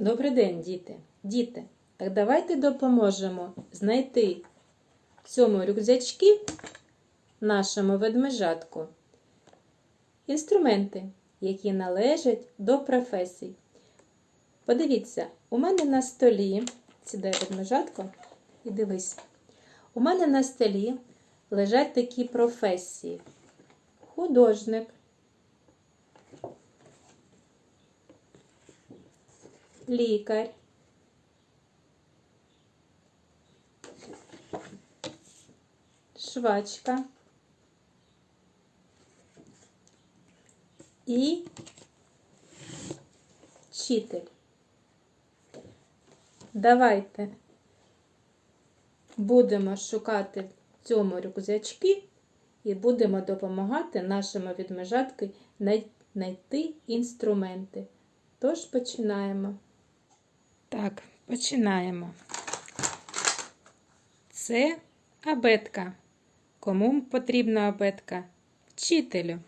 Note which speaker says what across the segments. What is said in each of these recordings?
Speaker 1: Добрий день, діти! Діти, так давайте допоможемо знайти в цьому рюкзачки нашому ведмежатку інструменти, які належать до професій. Подивіться, у мене на столі, сідай ведмежатко і дивись, у мене на столі лежать такі професії: художник. Лікар, швачка і вчитель. Давайте будемо шукати в цьому рюкзачки і будемо допомагати нашому відмежатки знайти інструменти. Тож починаємо. Так, починаємо. Це абетка. Кому потрібна абетка? Вчителю.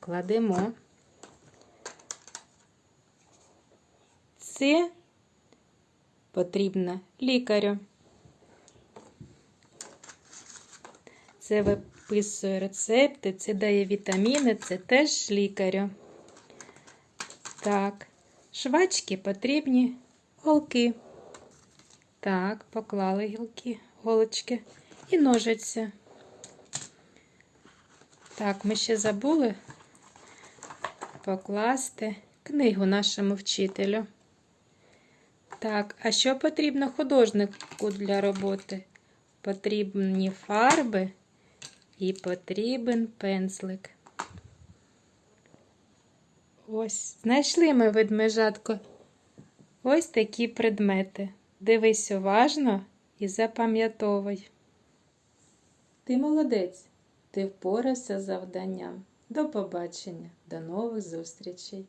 Speaker 1: Кладемо. Це потрібно лікарю. Це виписує рецепти, це дає вітаміни, це теж лікарю. Так, швачки потрібні голки. Так, поклали гілки, голочки і ножиці. Так, ми ще забули покласти книгу нашому вчителю. Так, а що потрібно художнику для роботи? Потрібні фарби і потрібен пензлик. Ось, знайшли ми ведмежатко. Ось такі предмети. Дивись уважно і запам'ятовуй. Ти молодець, ти впорався з завданням. До побачення, до нових зустрічей!